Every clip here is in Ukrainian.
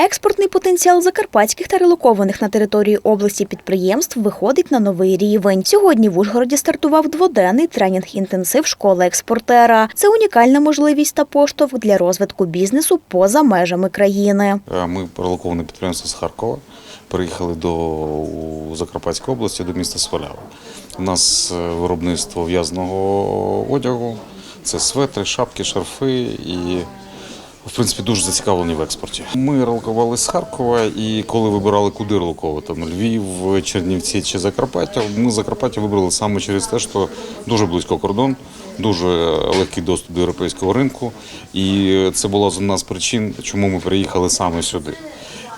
Експортний потенціал закарпатських та релокованих на території області підприємств виходить на новий рівень. Сьогодні в Ужгороді стартував дводенний тренінг-інтенсив школи експортера. Це унікальна можливість та поштовх для розвитку бізнесу поза межами країни. Е, Ми релоковане підприємство з Харкова. Приїхали до Закарпатської області до міста Свалява. У нас е, виробництво в'язаного одягу, це светри, шапки, шарфи і. В принципі, дуже зацікавлені в експорті. Ми релокували з Харкова, і коли вибирали, куди релоковувати на Львів, Чернівці чи Закарпаття, ми Закарпаття вибрали саме через те, що дуже близько кордон, дуже легкий доступ до європейського ринку. І це була одна з причин, чому ми приїхали саме сюди.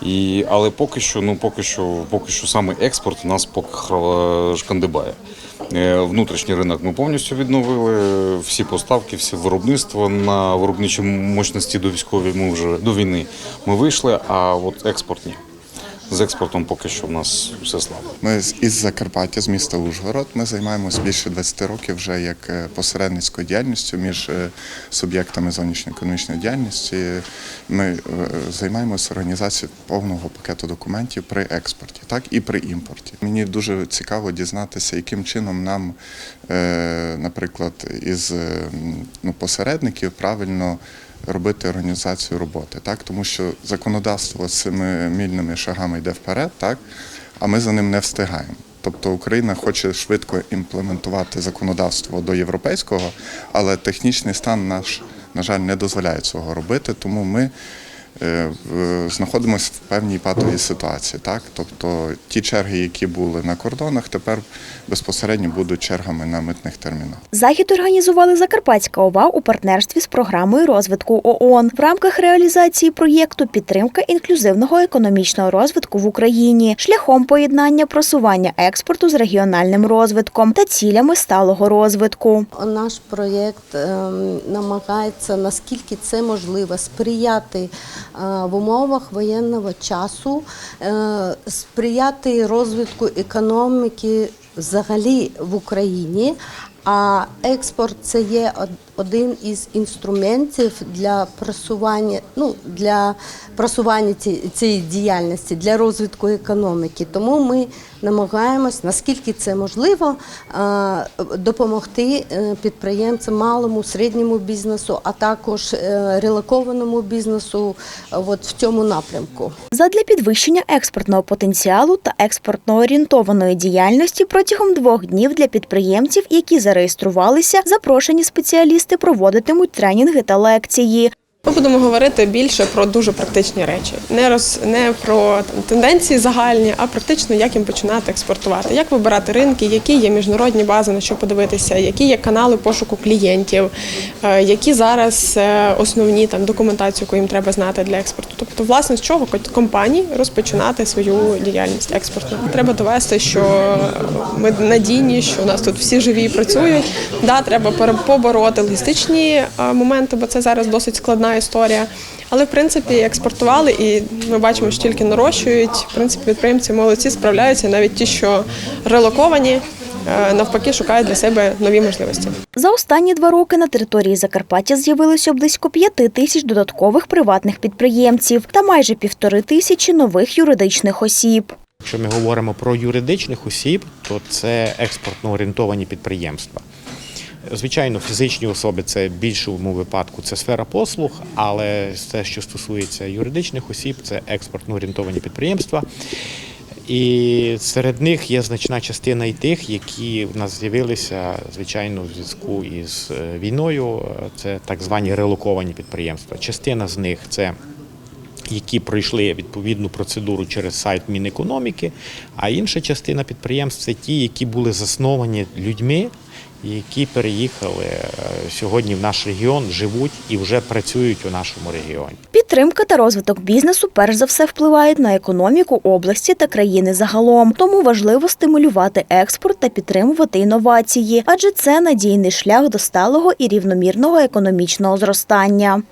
І, але поки що, ну поки що, поки що саме експорт у нас поки шкандибає. Е, Внутрішній ринок ми повністю відновили. Всі поставки, всі виробництво на виробничі мощності до військові. ми вже до війни ми вийшли. А от експорт ні. З експортом поки що в нас все слабо. Ми із Закарпаття, з міста Ужгород. Ми займаємося більше 20 років вже як е, посередницькою діяльністю між е, суб'єктами зовнішньоекономічної діяльності. Ми е, займаємося організацією повного пакету документів при експорті, так і при імпорті. Мені дуже цікаво дізнатися, яким чином нам, наприклад, із ну, посередників правильно робити організацію роботи, так? Тому що законодавство цими мільними шагами йде вперед, так? А ми за ним не встигаємо. Тобто Україна хоче швидко імплементувати законодавство до європейського, але технічний стан наш, на жаль, не дозволяє цього робити, тому ми знаходимося в певній патовій ситуації. Так? Тобто ті черги, які були на кордонах, тепер безпосередньо будуть чергами на митних терміналах. Захід організували Закарпатська ОВА у партнерстві з програмою розвитку ООН в рамках реалізації проєкту підтримка інклюзивного економічного розвитку в Україні шляхом поєднання просування експорту з регіональним розвитком та цілями сталого розвитку. Наш проєкт ем, намагається наскільки це можливо сприяти е, в умовах воєнного часу, е, сприяти розвитку економіки взагалі в Україні. А експорт це є один із інструментів для просування, ну для просування ці- цієї діяльності, для розвитку економіки. Тому ми намагаємось, наскільки це можливо, допомогти е, підприємцям, малому, середньому бізнесу, а також е, релокованому бізнесу от в цьому напрямку. Задля підвищення експортного потенціалу та експортно орієнтованої діяльності протягом двох днів для підприємців, які зареєструвалися, запрошені спеціалісти проводитимуть тренінги та лекції. Ми будемо говорити більше про дуже практичні речі, не роз не про там, тенденції загальні, а практично як їм починати експортувати, як вибирати ринки, які є міжнародні бази, на що подивитися, які є канали пошуку клієнтів, е, які зараз е, основні там документацію, яку їм треба знати для експорту. Тобто, власне, з чого компанії розпочинати свою діяльність експортну. Треба довести, що ми надійні, що у нас тут всі живі і працюють. Да, треба побороти логістичні е, моменти, бо це зараз досить складна історія. Але в принципі експортували, і ми бачимо, що тільки нарощують. В принципі, підприємці молодці справляються, навіть ті, що релоковані, е, навпаки, шукають для себе нові можливості. За останні два роки на території Закарпаття з'явилося близько п'яти тисяч додаткових приватних підприємців та майже півтори тисячі нових юридичних осіб. Якщо ми говоримо про юридичних осіб, то це експортно орієнтовані підприємства. Звичайно, фізичні особи це в більшому випадку це сфера послуг, але те, що стосується юридичних осіб, це експортно орієнтовані підприємства. І серед них є значна частина і тих, які в нас з'явилися, звичайно, в зв'язку із е, війною. Це так звані релоковані підприємства. Частина з них це які пройшли відповідну процедуру через сайт Мінекономіки, а інша частина підприємств це ті, які були засновані людьми, які переїхали е, сьогодні в наш регіон, живуть і вже працюють у нашому регіоні. Підтримка та розвиток бізнесу перш за все впливають на економіку області та країни загалом. Тому важливо стимулювати експорт та підтримувати інновації, адже це надійний шлях до сталого і рівномірного економічного зростання.